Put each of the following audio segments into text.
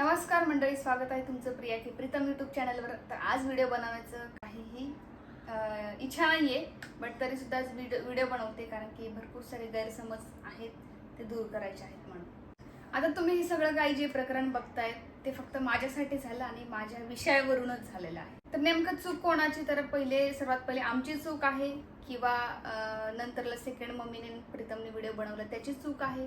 नमस्कार मंडळी स्वागत आहे तुमचं प्रिया की प्रीतम यूट्यूब चॅनलवर तर आज व्हिडिओ बनवण्याचं काहीही इच्छा नाही आहे बट तरी सुद्धा आज व्हिडिओ व्हिडिओ बनवते कारण की भरपूर सारे गैरसमज आहेत ते दूर करायचे आहेत म्हणून. आता तुम्ही हे सगळं काही जे प्रकरण बघताय ते फक्त माझ्यासाठी झालं आणि माझ्या विषयावरूनच झालेलं आहे. तर नेमकं चूक कोणाची? तर पहिले सर्वात पहिले आमची चूक आहे किंवा नंतरला सेकंड मम्मीने प्रीतमने व्हिडिओ बनवला त्याची चूक आहे.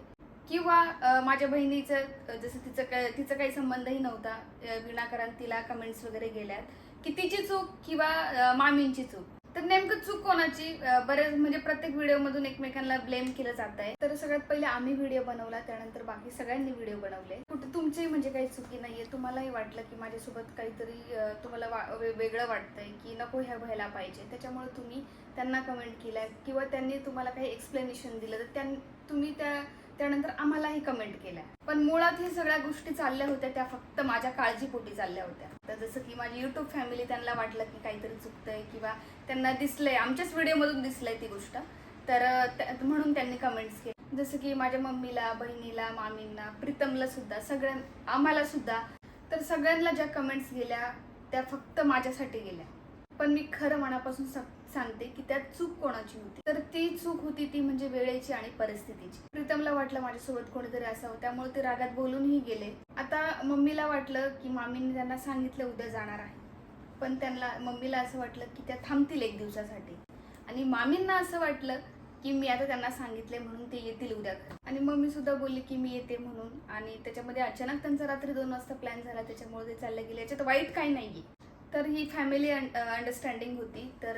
किंवा माझ्या बहिणीचं जसं तिचं काय तिचा काही संबंधही नव्हता अ, विनाकारण तिला कमेंट्स वगैरे गेल्यात की तिची चूक किंवा मामींची चूक. तर नेमकं चूक कोणाची? बरेच म्हणजे प्रत्येक व्हिडिओमधून एकमेकांना ब्लेम केलं जात आहे. तर सगळ्यात पहिले आम्ही व्हिडिओ बनवला त्यानंतर बाकी सगळ्यांनी व्हिडिओ बनवले. कुठे तुमची म्हणजे काही चुकी नाहीये. तुम्हालाही वाटलं की माझ्यासोबत काहीतरी तुम्हाला वा- वेगळं वाटतंय की नको ह्या व्हायला पाहिजे. त्याच्यामुळे तुम्ही त्यांना कमेंट केल्या किंवा त्यांनी तुम्हाला काही एक्सप्लेनेशन दिलं. तर त्यां तुम्ही त्या त्यानंतर आम्हालाही कमेंट केल्या. पण मुळात हे सगळ्या गोष्टी चालल्या होत्या त्या फक्त माझ्या काळजीपोटी चालल्या होत्या. तर जसं की माझी युट्यूब फॅमिली त्यांना वाटलं की काहीतरी चुकतंय किंवा त्यांना दिसलंय आमच्याच व्हिडिओमधून दिसलंय ती गोष्ट. तर त्या- म्हणून त्यांनी कमेंट्स केले. जसं की माझ्या मम्मीला बहिणीला मामींना प्रीतमला सुद्धा सगळ्या आम्हाला सुद्धा तर सगळ्यांना ज्या कमेंट्स गेल्या त्या फक्त माझ्यासाठी गेल्या. पण मी खरं मनापासून सग सांगते की त्यात चूक कोणाची होती? तर ती चूक होती ती म्हणजे वेळेची आणि परिस्थितीची. प्रीतमला वाटलं माझ्यासोबत कोणीतरी असावं त्यामुळे ते रागात बोलूनही गेले. आता मम्मीला वाटलं की मामींनी त्यांना सांगितलं उद्या जाणार आहे. पण त्यांना मम्मीला असं वाटलं की त्या थांबतील एक दिवसासाठी. आणि मामींना असं वाटलं की मी आता त्यांना सांगितले म्हणून ते येतील उद्या आणि मम्मी सुद्धा बोलली की मी येते म्हणून. आणि त्याच्यामध्ये अचानक त्यांचा रात्री दोन वाजता प्लॅन झाला त्याच्यामुळे ते चालले गेले. याच्यात वाईट काही नाहीये. तर ही फॅमिली अंडरस्टँडिंग होती. तर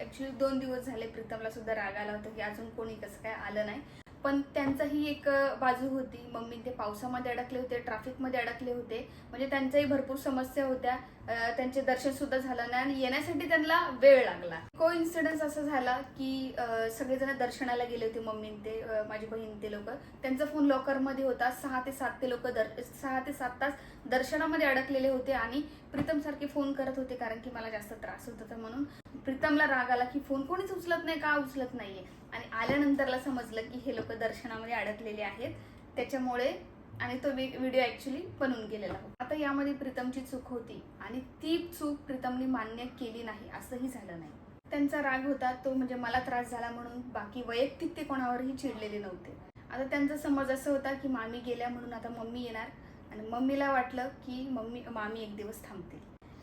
ऍक्च्युली दोन दिवस झाले प्रीतमला सुद्धा राग आला होता की अजून कोणी कसं काय आलं नाही. पण त्यांचाही एक बाजू होती. मम्मी ते पावसामध्ये अडकले होते ट्रॅफिकमध्ये अडकले होते. म्हणजे त्यांच्याही भरपूर समस्या होत्या. त्यांचे दर्शन सुद्धा झालं नाही आणि येण्यासाठी त्यांना वेळ लागला. को इन्सिडन्स असं झाला की सगळेजण दर्शनाला गेले होते मम्मी ते माझी बहीण ते लोक. त्यांचा फोन लॉकरमध्ये होता. सहा ते सात ते लोक दर सहा ते सात तास दर्शनामध्ये अडकलेले होते आणि प्रीतम सारखे फोन करत होते कारण की मला जास्त त्रास होत होता म्हणून. प्रीतमला राग आला की फोन कोणीच उचलत नाही का? उचलत नाहीये. आणि आल्यानंतरला समजलं की हे लोक दर्शनामध्ये अडकलेले आहेत. त्याच्यामुळे आणि तो व्हिडिओ ऍक्च्युली बनवून गेलेला होता. आता यामध्ये प्रीतमची चूक होती आणि ती चूक प्रीतमने मान्य केली नाही असंही झालं नाही. त्यांचा राग होता तो म्हणजे मला त्रास झाला म्हणून बाकी वैयक्तिक ते कोणावरही चिडलेले नव्हते. आता त्यांचा समज असं होता की मामी गेल्या म्हणून आता मम्मी येणार आणि मम्मीला वाटलं की मम्मी मामी एक दिवस थांबतील.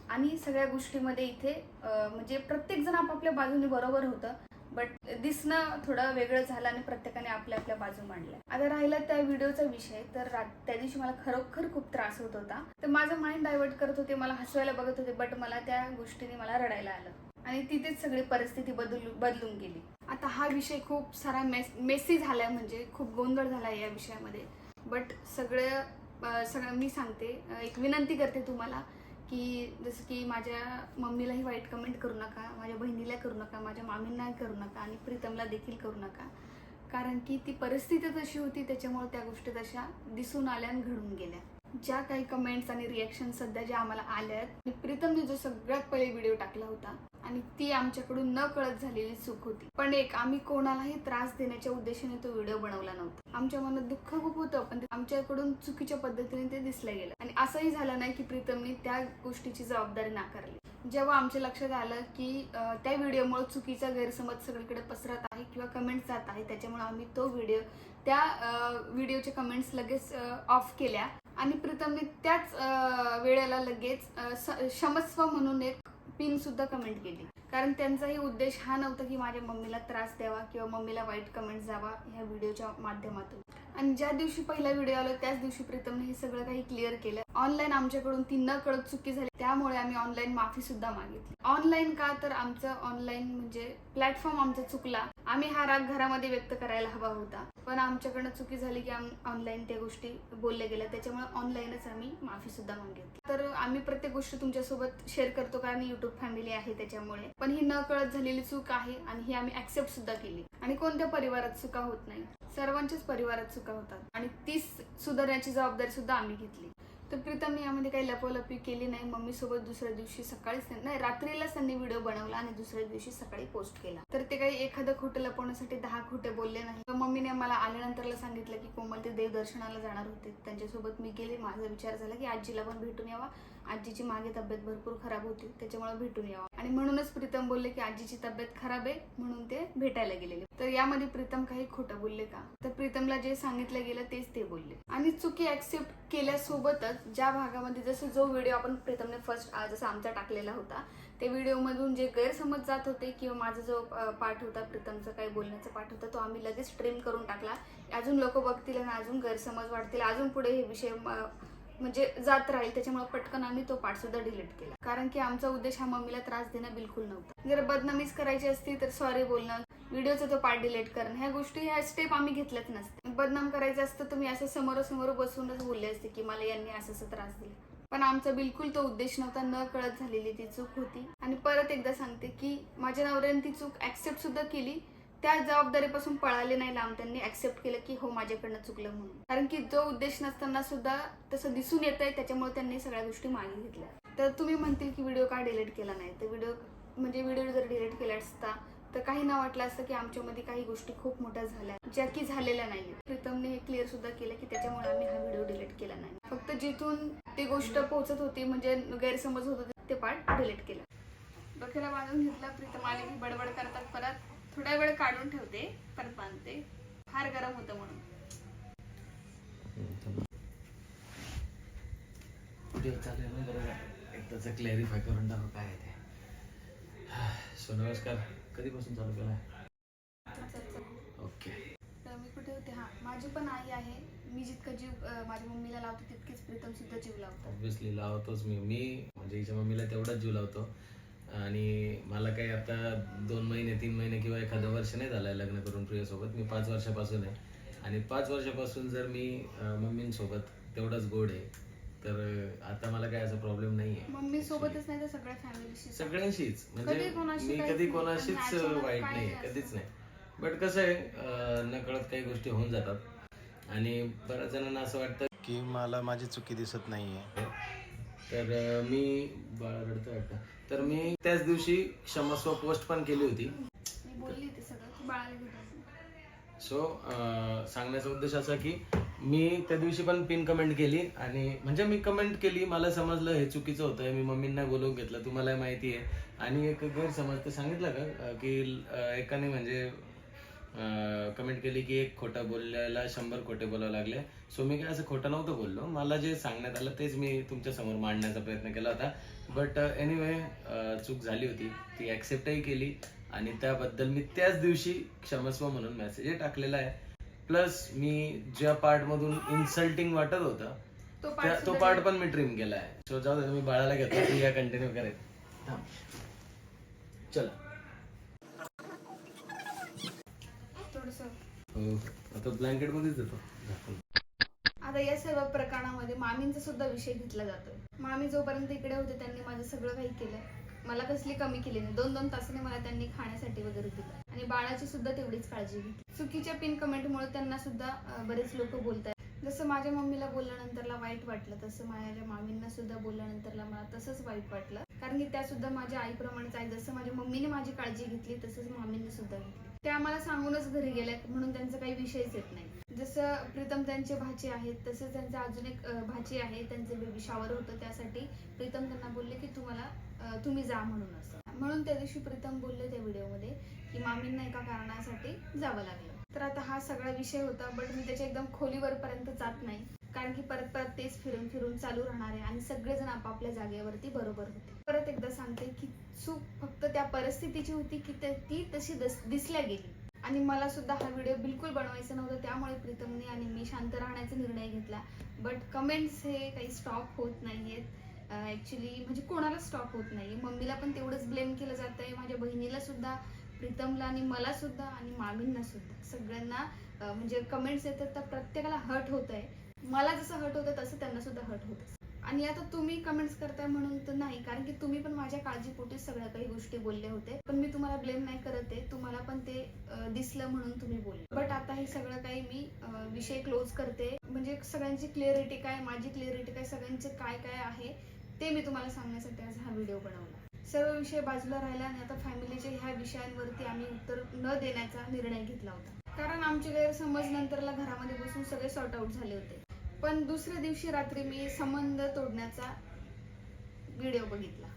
आणि सगळ्या गोष्टीमध्ये इथे म्हणजे प्रत्येकजण आपापल्या बाजूने बरोबर होतं. बट दिसणं थोडं वेगळं झालं आणि प्रत्येकाने आपल्या आपल्या बाजू मांडल्या. आता राहिला त्या व्हिडिओचा विषय तर त्या दिवशी मला खरोखर खूप त्रास होत होता. तर माझं माइंड डायव्हर्ट करत होते मला हसवायला बघत होते बट मला त्या गोष्टीने मला रडायला आलं. आणि तिथेच सगळी परिस्थिती बदल बदलून गेली. आता हा विषय खूप सारा मेस मेसी झालाय म्हणजे खूप गोंधळ झालाय या विषयामध्ये. बट सगळं सगळं मी सांगते. एक विनंती करते तुम्हाला की जसं की माझ्या मम्मीलाही वाईट कमेंट करू नका माझ्या बहिणीला करू नका माझ्या मामींना करू नका आणि प्रीतमला देखील करू नका. कारण की ती परिस्थिती तशी होती त्याच्यामुळे त्या गोष्टी तशा दिसून आल्या आणि घडून गेल्या. ज्या काही कमेंट्स आणि रिॲक्शन सध्या ज्या आम्हाला आल्या आहेत प्रीतमने जो सगळ्यात पहिले व्हिडिओ टाकला होता आणि ती आमच्याकडून न कळत झालेली चूक होती. पण एक आम्ही कोणालाही त्रास देण्याच्या उद्देशाने तो व्हिडिओ बनवला नव्हता. आमच्या मनात दुःख खूप होतं पण आमच्याकडून चुकीच्या पद्धतीने ते दिसलं गेलं. आणि असंही झालं नाही की प्रीतमने त्या गोष्टीची जबाबदारी नाकारली. जेव्हा आमच्या लक्षात आलं की त्या व्हिडिओमुळे चुकीचा गैरसमज सगळीकडे पसरत आहे किंवा कमेंट्स जात आहे त्याच्यामुळे आम्ही तो व्हिडिओ त्या व्हिडिओचे कमेंट्स लगेच ऑफ केल्या. आणि प्रीतमने त्याच वेळेला लगेच स- क्षमस्व म्हणून एक पिन सुद्धा कमेंट केली. कारण त्यांचाही उद्देश हा नव्हता की माझ्या मम्मीला त्रास द्यावा किंवा मम्मीला वाईट कमेंट जावा ह्या व्हिडिओच्या माध्यमातून. आणि ज्या दिवशी पहिला व्हिडिओ आला त्याच दिवशी प्रीतमने हे सगळं काही क्लिअर केलं. ऑनलाईन आमच्याकडून ती न कळत चुकी झाली. त्यामुळे आम्ही ऑनलाईन माफी सुद्धा मागितली. ऑनलाईन का? तर आमचं ऑनलाईन म्हणजे प्लॅटफॉर्म आमचा चुकला. आम्ही हा राग घरामध्ये व्यक्त करायला हवा होता. पण आमच्याकडनं चुकी झाली की ऑनलाईन त्या गोष्टी बोलल्या गेल्या. त्याच्यामुळे ऑनलाईनच आम्ही माफी सुद्धा मागितली. तर आम्ही प्रत्येक गोष्ट तुमच्यासोबत शेअर करतो कारण युट्यूब फॅमिली आहे त्याच्यामुळे. पण ही न कळत झालेली चूक आहे आणि ही आम्ही ऍक्सेप्ट सुद्धा केली. आणि कोणत्या परिवारात चुका होत नाही? सर्वांच्याच परिवारात चुका होतात आणि ती सुधारण्याची जबाबदारी सुद्धा आम्ही घेतली. तर प्रीतम यामध्ये काही लपोलपी केली नाही. मम्मी सोबत दुसऱ्या दिवशी सकाळीच नाही रात्रीलाच त्यांनी व्हिडिओ बनवला आणि दुसऱ्या दिवशी सकाळी पोस्ट केला. तर ते काही एखादं खोटं लपवण्यासाठी दहा खोटे बोलले नाही. मम्मीने मला आल्यानंतरला सांगितलं की कोमल ते देवदर्शनाला जाणार होते. त्यांच्यासोबत मी गेले. माझा विचार झाला की आजीला पण भेटून यावा. आजीची मागे तब्येत भरपूर खराब होती त्याच्यामुळे भेटून यावं. आणि म्हणूनच प्रीतम बोलले की आजीची तब्येत खराब आहे म्हणून ते भेटायला गेलेले. तर यामध्ये प्रीतम काही खोटं बोलले का? तर प्रीतमला जे सांगितलं गेलं तेच ते बोलले. आणि चुकी ऍक्सेप्ट केल्यासोबतच ज्या भागामध्ये जसं जो व्हिडिओ आपण प्रीतमने फर्स्ट जसा आमचा टाकलेला होता त्या व्हिडिओमधून जे गैरसमज जात होते किंवा माझा जो पाठ होता प्रीतमचं काही बोलण्याचा पाठ होता तो आम्ही लगेच ट्रिम करून टाकला. अजून लोक बघतील आणि अजून गैरसमज वाढतील. अजून पुढे हे विषय म्हणजे जात राहील त्याच्यामुळे पटकन आम्ही तो पार्ट सुद्धा डिलीट केला. कारण की आमचा उद्देश हा मम्मीला त्रास देणं बिलकुल नव्हता. जर बदनामीच करायची असती तर सॉरी बोलणं व्हिडिओचा तो पार्ट डिलीट करणं ह्या गोष्टी ह्या स्टेप आम्ही घेतल्याच नसते बदनाम करायचं असतं तर मी असं समोरासमोर बसूनच बोलले असते की मला यांनी असं असं त्रास दिला. पण आमचा बिलकुल तो उद्देश नव्हता न कळत झालेली ती चूक होती. आणि परत एकदा सांगते की माझ्या नवऱ्याने ती चूक ऍक्सेप्ट सुद्धा केली. त्या जबाबदारीपासून पळाले नाही लांब त्यांनी ऍक्सेप्ट केलं की हो माझ्याकडनं चुकलं म्हणून. कारण की जो उद्देश नसताना सुद्धा तसं दिसून येत आहे त्याच्यामुळे त्यांनी सगळ्या गोष्टी मागे घेतल्या. तर तुम्ही म्हणतील की व्हिडिओ का डिलीट केला नाही? तर व्हिडिओ म्हणजे व्हिडिओ जर डिलीट केला असता तर काही ना वाटलं असतं की आमच्यामध्ये काही गोष्टी खूप मोठ्या झाल्या ज्या की झालेल्या नाही प्रीतमने हे क्लिअर सुद्धा केलं की त्याच्यामुळे आम्ही हा व्हिडिओ डिलीट केला नाही. फक्त जिथून ती गोष्ट पोहोचत होती म्हणजे गैरसमज होत होते ते पार्ट डिलीट केलं. डोक्याला बांधून घेतला प्रीतम आले की बडबड करतात परत. थोडा वेळ काढून ठेवते परत बांधते. फार गरम होतं म्हणून. चालेल ना एकदाच क्लॅरिफाय करून टाकू काय आहे ते. सो नमस्कार. कधीपासून चालू केला ओके. तर मी कुठे होते? हा माझी पण आई आहे. मी जितकं जीव अं, माझ्या मम्मीला लावते तितकीच प्रीतम सुद्धा जीव लावतो. ऑब्विसली लावतोच मी. मी म्हणजे हिच्या मम्मीला तेवढाच जीव लावतो. आणि मला काही आता दोन महिने तीन महिने किंवा एखादं वर्ष नाही झालंय लग्न करून प्रियासोबत. मी पाच वर्षापासून आहे. आणि पाच वर्षापासून जर मी मम्मींसोबत तेवढाच गोड आहे तर आता मला काय असा प्रॉब्लेम नाही आहे मम्मी सोबतच नाही तर सगळ्या फॅमिलीशी? सगळ्यांशीच. म्हणजे मी कधी नाही, कोणाशीच वाईट नाही कधीच नाही. बट कसं आहे नकळत काही गोष्टी होऊन जातात. आणि बऱ्याच जणांना असं वाटतं की मला माझी चुकी दिसत नाहीये. तर मी बाळा रडतं वाटतं. तर मी त्याच दिवशी क्षमस्व पोस्ट पण केली होती. मी बोलली ते सगळं तू बाळाला घेऊन सो सांगण्याचा उद्देश असा की मी त्या दिवशी पण पिन कमेंट केली आणि म्हणजे मी कमेंट केली मला समजलं हे चुकीचं होतं मी मम्मींना बोलवून घेतलं तुम्हाला माहिती आहे. आणि एक गैरसमज ते सांगितलं का अं, की अं, एकाने म्हणजे कमेंट केली की एक खोटं बोलल्याला शंभर खोटे बोलावं लागले. सो मी काय असं खोटं नव्हतं बोललो. मला जे सांगण्यात आलं तेच मी तुमच्यासमोर मांडण्याचा प्रयत्न केला होता. बट एनिवे चूक झाली होती. ती ॲक्सेप्टही केली आणि त्याबद्दल मी त्याच दिवशी क्षमस्व म्हणून मेसेज टाकलेला आहे. प्लस मी ज्या पार्ट मधून इन्सल्टिंग वाटत होतं तो पार्ट तो पार्ट पण मी ट्रिम केला आहे. सो जाऊ दे तुम्ही बाळाला घेतला ती या कंटिन्यू थांब. चला. थोडस. हो आता ब्लँकेट मध्येच देतो. आता या सर्व प्रकरणामध्ये मामींचा सुद्धा विषय घेतला जातोय. मामी जोपर्यंत इकडे होते त्यांनी माझं सगळं काही केलं मला कसली कमी केली नाही. दोन दोन तासाने मला त्यांनी खाण्यासाठी वगैरे दिलं. आणि बाळाची सुद्धा तेवढीच काळजी घेतली. चुकीच्या पिन कमेंटमुळे त्यांना सुद्धा बरेच लोक बोलत आहेत जसं माझ्या मम्मीला बोलल्यानंतरला वाईट वाटलं तसं माझ्या मामींना सुद्धा बोलल्यानंतरला मला तसंच वाईट वाटलं. कारण की त्या सुद्धा माझ्या आईप्रमाणेच आहे जसं माझ्या मम्मीने माझी काळजी घेतली तसंच मामींनी सुद्धा घेतली. ते आम्हाला सांगूनच घरी गेल्या म्हणून त्यांचा काही विषयच येत नाही. जसं प्रीतम त्यांचे भाची आहेत तसं त्यांचं अजून एक भाची आहे त्यांचे बेबी शावर होतं त्यासाठी प्रीतम त्यांना बोलले की तुम्हाला तुम्ही जा म्हणून असं. म्हणून त्या दिवशी प्रीतम बोलले त्या व्हिडिओमध्ये की मामींना एका कारणासाठी जावं लागलं. तर आता हा सगळा विषय होता बट मी त्याच्या एकदम खोलीवरपर्यंत जात नाही. कारण की परत परत तेच फिरून फिरून चालू राहणार आहे आणि सगळेजण आपापल्या जागेवरती बरोबर होते. परत एकदा सांगते की चूक फक्त त्या परिस्थितीची होती की ती तशी दिसल्या गेली. आणि मला सुद्धा हा व्हिडिओ बिलकुल बनवायचा नव्हता त्यामुळे प्रीतमने आणि मी शांत राहण्याचा निर्णय घेतला. बट कमेंट्स हे काही स्टॉप होत नाहीयेत. ॲक्च्युली म्हणजे कोणाला स्टॉप होत नाही मम्मीला पण तेवढंच ब्लेम केलं जात आहे माझ्या बहिणीला सुद्धा प्रीतमला आणि मला सुद्धा आणि मामींना सुद्धा. सगळ्यांना म्हणजे कमेंट्स येतात तर प्रत्येकाला हर्ट होत आहे मला जसं हर्ट होतं तसं त्यांना सुद्धा हर्ट होत. आणि आता तुम्ही कमेंट्स करताय म्हणून तर नाही कारण की तुम्ही पण माझ्या काळजीपोटीच सगळ्या काही गोष्टी बोलले होते. पण मी तुम्हाला ब्लेम नाही करत आहे. तुम्हाला पण ते दिसलं म्हणून तुम्ही बोलले. बट आता हे सगळं काही मी विषय क्लोज करते. म्हणजे सगळ्यांची क्लिअरिटी काय माझी क्लिअरिटी काय सगळ्यांचे काय काय आहे ते मी तुम्हाला सांगण्यासाठी आज हा व्हिडिओ बनवला. सर्व विषय बाजूला राहिला आणि आता फॅमिलीच्या ह्या विषयांवरती आम्ही उत्तर न देण्याचा निर्णय घेतला होता. कारण आमचे गैरसमज नंतरला घरामध्ये बसून सगळे सॉर्ट आउट झाले होते. पण दुसऱ्या दिवशी रात्री मी संबंध तोडण्याचा व्हिडिओ बघितला.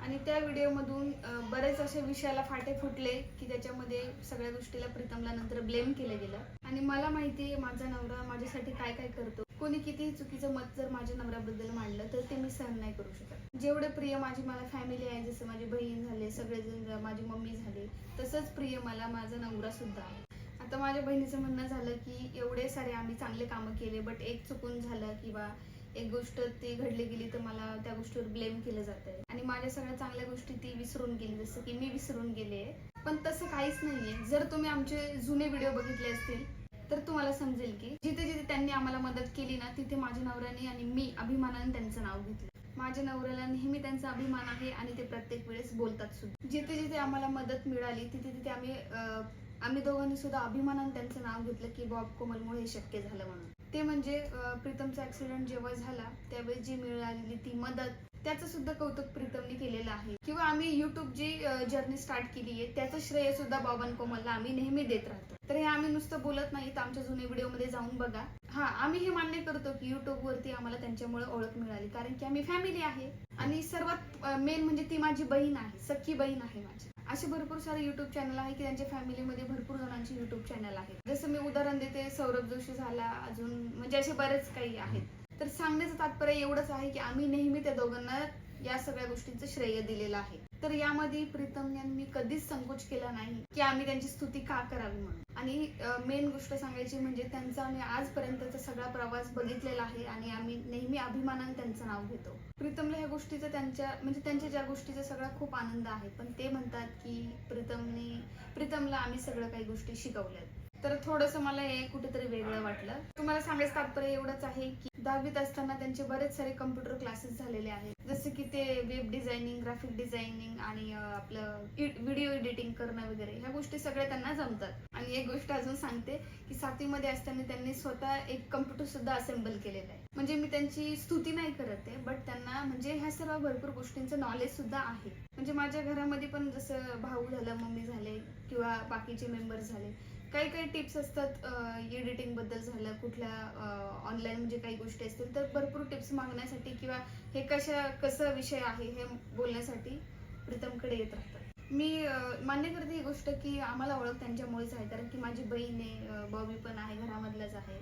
आणि त्या व्हिडिओमधून बरेच असे विषयाला फाटे फुटले की त्याच्यामध्ये सगळ्या गोष्टीला प्रीतमला नंतर ब्लेम केलं गेलं. आणि मला माहिती आहे माझा नवरा माझ्यासाठी काय काय करतो. कोणी कितीही चुकीचं मत जर माझ्या नवऱ्याबद्दल मांडलं तर ते मी सहन नाही करू शकत. जेवढे प्रिय माझी मला फॅमिली आहे जसं माझी बहीण झाले सगळेजण माझी मम्मी झाली तसंच प्रिय मला माझा नवरा सुद्धा आहे. आता माझ्या बहिणीचं म्हणणं झालं की एवढे सारे आम्ही चांगले कामं केले बट एक चुकून झालं किंवा एक गोष्ट ती घडली गेली तर मला त्या गोष्टीवर ब्लेम केलं जात आहे आणि माझ्या सगळ्या चांगल्या गोष्टी ती विसरून गेली जसं की मी विसरून गेले. पण तसं काहीच नाहीये. जर तुम्ही आमचे जुने व्हिडिओ बघितले असतील तर तुम्हाला समजेल की जिथे जिथे त्यांनी आम्हाला मदत केली ना तिथे माझ्या नवऱ्याने आणि मी अभिमानाने त्यांचं नाव घेतलं. माझ्या नवऱ्याला नेहमी त्यांचा अभिमान आहे आणि ते प्रत्येक वेळेस बोलतात सुद्धा. जिथे जिथे आम्हाला मदत मिळाली तिथे तिथे आम्ही अं, आम्ही दोघांनी सुद्धा अभिमानाने त्यांचं नाव घेतलं की बॉब कोमलमुळे हे शक्य झालं म्हणून. ते म्हणजे प्रीतमचा ऍक्सिडेंट जेव्हा झाला त्यावेळी जी मिळालेली ती मदत त्याचं सुद्धा कौतुक प्रीतमने केलेलं आहे. किंवा आम्ही युट्यूब जी जर्नी स्टार्ट केली आहे त्याचं श्रेय सुद्धा बॉबन कोमलला आम्ही नेहमी देत राहतो. तर हे आम्ही नुसतं बोलत नाही तर आमच्या जुन्या व्हिडिओमध्ये जाऊन बघा. हा आम्ही हे मान्य करतो की युट्यूब वरती आम्हाला त्यांच्यामुळे ओळख मिळाली. कारण की आम्ही फॅमिली आहे आणि सर्वात मेन म्हणजे ती माझी बहीण आहे सख्खी बहीण आहे माझी. असे भरपूर सारे युट्यूब चॅनल आहे की त्यांच्या फॅमिलीमध्ये भरपूर जणांचे युट्यूब चॅनल आहेत. जसं मी उदाहरण देते सौरभ जोशी झाला अजून म्हणजे असे बरेच काही आहेत. तर सांगण्याचं तात्पर्य एवढंच आहे की आम्ही नेहमी त्या दोघांना या सगळ्या गोष्टींचं श्रेय दिलेलं आहे. तर यामध्ये प्रीतम यांनी कधीच संकोच केला नाही की आम्ही त्यांची स्तुती का करावी म्हणून. आणि मेन गोष्ट सांगायची म्हणजे त्यांचा आम्ही आजपर्यंतचा सगळा प्रवास बघितलेला आहे आणि आम्ही नेहमी अभिमानाने त्यांचं नाव घेतो. प्रीतमला ह्या गोष्टीचा त्यांच्या म्हणजे त्यांच्या ज्या गोष्टीचा सगळा खूप आनंद आहे. पण ते म्हणतात की प्रीतमने प्रीतमला आम्ही सगळं काही गोष्टी शिकवल्यात. तर थोडंसं मला हे कुठेतरी वेगळं वाटलं. तुम्हाला सांगायचं तात्पर्य एवढंच आहे की दहावीत असताना त्यांचे बरेच सारे कम्प्युटर क्लासेस झालेले आहेत. जसं की ते वेब डिझायनिंग ग्राफिक डिझायनिंग आणि आपलं व्हिडिओ एडिटिंग करणं वगैरे ह्या गोष्टी सगळ्या त्यांना जमतात. आणि एक गोष्ट अजून सांगते की सातवीमध्ये असताना त्यांनी स्वतः एक कम्प्युटर सुद्धा असेंबल केलेलं आहे. म्हणजे मी त्यांची स्तुती नाही करत आहे बट त्यांना म्हणजे ह्या सर्व भरपूर गोष्टींचं नॉलेज सुद्धा आहे. म्हणजे माझ्या घरामध्ये पण जसं भाऊ झालं मम्मी झाले किंवा बाकीचे मेंबर झाले काही काही टिप्स असतात एडिटिंगबद्दल झालं कुठल्या ऑनलाईन म्हणजे काही गोष्टी असतील तर भरपूर टिप्स मागण्यासाठी किंवा हे कशा कसा विषय आहे हे बोलण्यासाठी प्रीतमकडे येत राहतात. मी मान्य करते ही गोष्ट की आम्हाला ओळख त्यांच्यामुळेच आहे कारण की माझी बहीण आहे बॉबी पण आहे घरामधलाच आहे.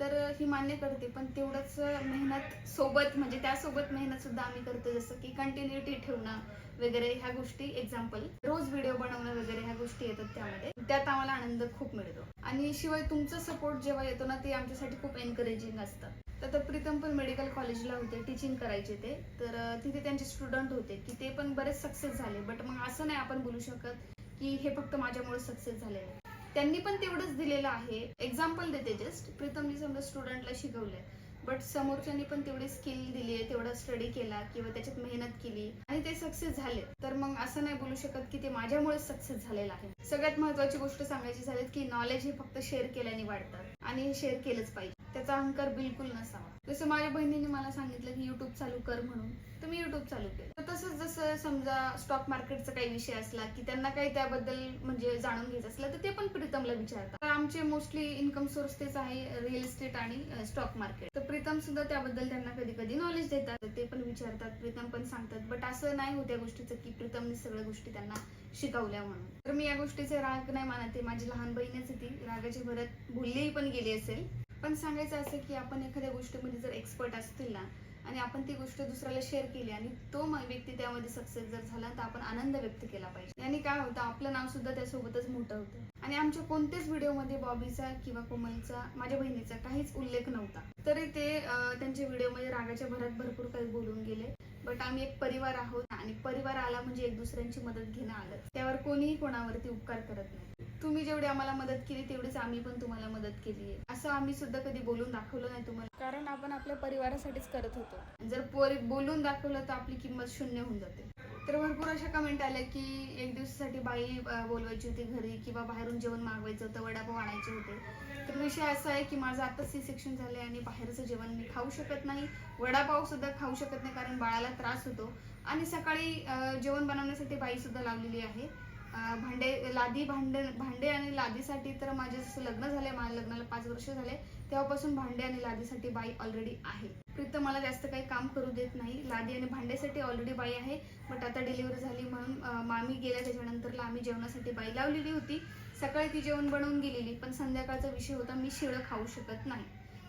तर ही मान्य करते पण तेवढंच मेहनत सोबत म्हणजे त्यासोबत मेहनत सुद्धा आम्ही करतो जसं की कंटिन्युटी ठेवणं वगैरे ह्या गोष्टी एक्झाम्पल रोज व्हिडिओ बनवणं वगैरे ह्या गोष्टी येतात त्यामध्ये. त्यात आम्हाला आनंद खूप मिळतो. आणि शिवाय तुमचा सपोर्ट जेव्हा येतो ना ते आमच्यासाठी खूप एनकरेजिंग असतं. तर आता प्रीतम पण मेडिकल कॉलेजला होते टीचिंग करायचे ते. तर तिथे त्यांचे स्टुडंट होते की ते पण बरेच सक्सेस झाले. बट मग असं नाही आपण बोलू शकत की हे फक्त माझ्यामुळे सक्सेस झालेलं आहे. त्यांनी पण तेवढंच दिलेलं आहे. एक्झाम्पल देते जस्ट प्रीतमनी समजा स्टुडंटला शिकवलंय. बट समोरच्यांनी पण तेवढी स्किल दिली आहे तेवढा स्टडी केला किंवा त्याच्यात मेहनत केली आणि ते सक्सेस झाले. तर मग असं नाही बोलू शकत की ते माझ्यामुळे सक्सेस झालेलं आहे. सगळ्यात महत्वाची गोष्ट सांगायची झाली की नॉलेज हे फक्त शेअर केल्याने वाढतात आणि हे शेअर केलंच पाहिजे. त्याचा अहंकार बिलकुल नसावा. जसं माझ्या बहिणीने मला सांगितलं की युट्यूब चालू कर म्हणून तर मी युट्यूब चालू केलं. तर तसंच जसं समजा स्टॉक मार्केटचा काही विषय असला की त्यांना काही त्याबद्दल म्हणजे जाणून घ्यायचं असलं तर ते पण प्रीतमला विचारतात. तर आमचे मोस्टली इन्कम सोर्स तेच आहे रिअल इस्टेट आणि स्टॉक मार्केट तर प्रीतम सुद्धा त्याबद्दल त्यांना कधी कधी नॉलेज देतात ते पण विचारतात प्रीतम पण सांगतात. बट असं नाही होत्या गोष्टीचं की प्रीतमने सगळ्या गोष्टी त्यांना शिकवल्या म्हणून. तर मी या गोष्टीचे राग नाही मानते माझी लहान बहीणच होती रागाची भरत भुललीही पण गेली असेल. पण सांगायचं असं की आपण एखाद्या गोष्टीमध्ये जर एक्सपर्ट असतील ना आणि आपण ती गोष्ट दुसऱ्याला शेअर केली आणि तो व्यक्ती त्यामध्ये सक्सेस जर झाला तर आपण आनंद व्यक्त केला पाहिजे. आणि काय होतं आपलं नाव सुद्धा त्यासोबतच मोठं होतं. आणि आमच्या कोणत्याच व्हिडिओमध्ये बॉबीचा किंवा कोमलचा माझ्या बहिणीचा काहीच उल्लेख नव्हता. तरी ते त्यांच्या व्हिडिओमध्ये रागाच्या भरात भरपूर काही बोलून गेले. बट आम्ही एक परिवार आहोत आणि परिवार आला म्हणजे एक दुसऱ्यांची मदत घेणं आलं त्यावर कोणीही कोणावरती उपकार करत नाही. तुम्ही जेवढी आम्हाला मदत केली तेवढीच आम्ही पण तुम्हाला मदत केली. आहे असं आम्ही सुद्धा कधी बोलून दाखवलं नाही तुम्हाला. कारण आपण आपल्या परिवारासाठीच करत होतो. जर पोरी बोलून दाखवलं तर आपली किंमत शून्य होऊन जाते. तर भरपूर अशा कमेंट आल्या की एक दिवसासाठी बाई बोलवायची होती घरी किंवा बाहेरून जेवण मागवायचं होतं वडापाव आणायचे होते. तर विषय असा आहे की माझं आता सी सेक्शन झालं आणि बाहेरचं जेवण मी खाऊ शकत नाही. वडापाव सुद्धा खाऊ शकत नाही कारण बाळाला त्रास होतो. आणि सकाळी जेवण बनवण्यासाठी बाई सुद्धा लावलेली आहे. भांडे लादी भांडे भांडे आणि लादीसाठी तर माझे जसं लग्न झाले माझ्या लग्नाला पाच वर्ष झाले तेव्हापासून भांडे आणि लादीसाठी बाई ऑलरेडी आहे. प्रीतम मला जास्त काही काम करू देत नाही. लादी आणि भांड्यासाठी ऑलरेडी बाई आहे बट आता डिलिव्हरी झाली म्हणून मामी गेल्या त्याच्यानंतरला आम्ही जेवणासाठी बाई लावलेली होती. सकाळी ती जेवण बनवून गेलेली पण संध्याकाळचा विषय होता मी शिळं खाऊ शकत नाही.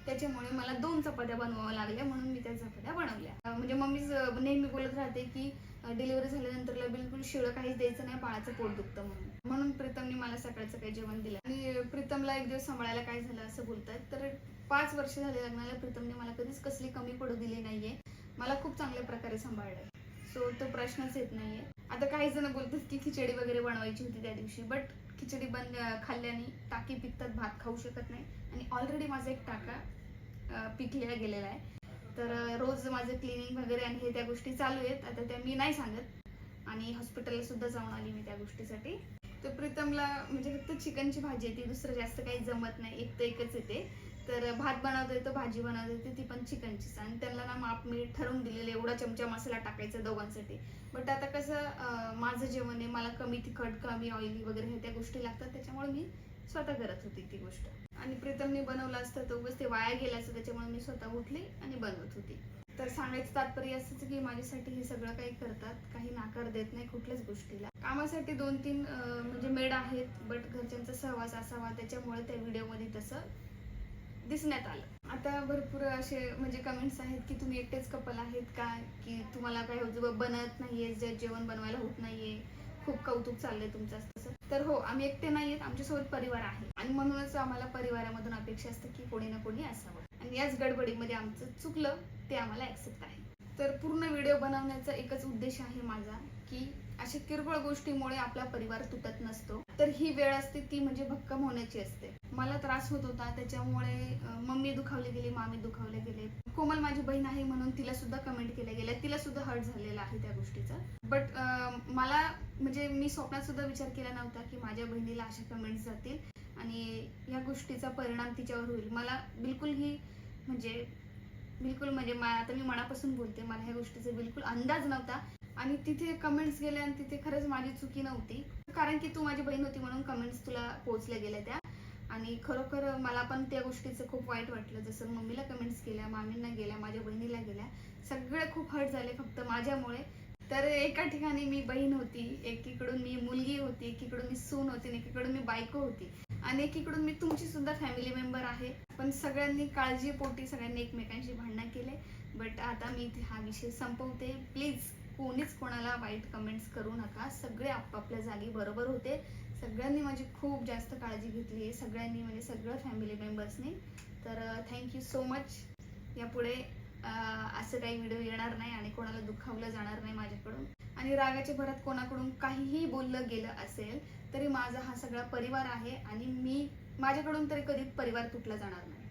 त्याच्यामुळे मला दोन चपात्या बनवाव्या लागल्या म्हणून मी त्या चपात्या बनवल्या. म्हणजे मम्मी नेहमी बोलत राहते की डिलिव्हरी झाल्यानंतरला बिलकुल शिळं काहीच द्यायचं नाही बाळाचं पोट दुखतं म्हणून. म्हणून प्रीतमने मला सकाळचं काही जेवण दिलं. आणि प्रीतमला एक दिवस सांभाळायला काय झालं असं बोलतात तर पाच वर्ष झाले लग्नाला प्रीतमने मला कधीच कसली कमी पडू दिली नाहीये. मला खूप चांगल्या प्रकारे सांभाळलंय. सो तो प्रश्नच येत नाहीये. आता काही जण बोलतात की खिचडी वगैरे बनवायची होती त्या दिवशी बट खिचडी बन खाल्ल्याने टाकी पिकतात भात खाऊ शकत नाही. आणि ऑलरेडी माझा एक टाका पिकलेला गेलेला आहे. तर रोज माझं क्लिनिंग वगैरे आणि हे त्या गोष्टी चालू आहेत. आता त्या मी नाही सांगत. आणि हॉस्पिटलला सुद्धा जाऊन आली मी त्या गोष्टीसाठी. तर प्रीतमला म्हणजे फक्त चिकनची भाजी येते. दुसरं जास्त काही जमत नाही. एक तर एकच येते. तर भात बनवता येतो भाजी बनवता येते ती पण चिकनचीच आणि त्यांना ना माप मी ठरवून दिलेलं एवढा चमचा मसाला टाकायचा दोघांसाठी. बट आता कसं माझं जेवण आहे. मला कमी तिखट कमी ऑइली वगैरे हे त्या गोष्टी लागतात. त्याच्यामुळे मी स्वतः करत होती ती गोष्ट. आणि प्रीतमने बनवलं असतं तर उगाच ते वाया गेलं असतं त्याच्यामुळे मी स्वतः उठली आणि बनवत होती. तर सांगायचं तात्पर्य असंच की माझ्यासाठी हे सगळं काही करतात काही नाकार देत नाही कुठल्याच गोष्टीला. कामासाठी दोन तीन म्हणजे मेड आहेत बट घरच्यांचा सहवास असावा त्याच्यामुळे त्या व्हिडिओमध्ये तसं दिसण्यात आलं. आता भरपूर असे म्हणजे कमेंट्स आहेत की तुम्ही एकटेच कपल आहेत का? की तुम्हाला काही बनत नाहीये जे जेवण बनवायला होत नाहीये? खूप कौतुक चाललंय तुमचं तसं. तर हो आम्ही एकटे नाहीयेत आमच्यासोबत परिवार आहे. आणि म्हणूनच आम्हाला परिवारामधून अपेक्षा असते की कोणी ना कोणी असावं. आणि याच गडबडीमध्ये आमचं चुकलं ते आम्हाला ऍक्सेप्ट आहे. तर पूर्ण व्हिडिओ बनवण्याचा एकच उद्देश आहे माझा. की अशा किरकोळ गोष्टीमुळे आपला परिवार तुटत नसतो. तर ही वेळ असते ती म्हणजे भक्कम होण्याची असते. मला त्रास होत होता त्याच्यामुळे मम्मी दुखावले गेले मामी दुखावले गेले. कोमल माझी बहीण आहे म्हणून तिला सुद्धा कमेंट केल्या गेल्या. तिला सुद्धा हर्ट झालेला आहे त्या गोष्टीचा. बट मला म्हणजे मी स्वप्नात सुद्धा विचार केला नव्हता की माझ्या बहिणीला अशा कमेंट्स जातील आणि या गोष्टीचा परिणाम तिच्यावर होईल. मला बिलकुल ही म्हणजे बिलकुल म्हणजे आता मी मनापासून बोलते मला ह्या गोष्टीचा बिलकुल अंदाज नव्हता. आणि तिथे कमेंट्स गेल्या आणि तिथे खरंच माझी चुकी नव्हती. कारण की तू माझी बहीण होती म्हणून कमेंट्स तुला पोहोचल्या गेल्या त्या. आणि खरोखर मला पण त्या गोष्टीचं खूप वाईट वाटलं. जसं मम्मीला कमेंट्स केल्या मामींना गेल्या माझ्या बहिणीला गेल्या. सगळे खूप हर्ट झाले फक्त माझ्यामुळे. तर एका ठिकाणी मी बहीण होती एकीकडून मी मुलगी होती एकीकडून मी सून होती आणि एकीकडून मी बायको होती. आणि एकीकडून मी तुमची सुद्धा फॅमिली मेंबर आहे. पण सगळ्यांनी काळजीपोटी सगळ्यांनी एकमेकांशी भांडणं केले. बट आता मी हा विषय संपवते. प्लीज कोणीच कोणाला वाईट कमेंट्स करू नका. सगळे आपापल्या जागी बरोबर होते. सगळ्यांनी माझी खूप जास्त काळजी घेतली आहे. सगळ्यांनी म्हणजे सगळं फॅमिली मेंबर्सनी तर थँक्यू सो मच यापुढे असं काही व्हिडिओ येणार नाही आणि कोणाला दुखावलं जाणार नाही माझ्याकडून. आणि रागाच्या भरात कोणाकडून काहीही बोललं गेलं असेल तरी माझा हा सगळा परिवार आहे आणि मी माझ्याकडून तरी कधी परिवार तुटला जाणार नाही.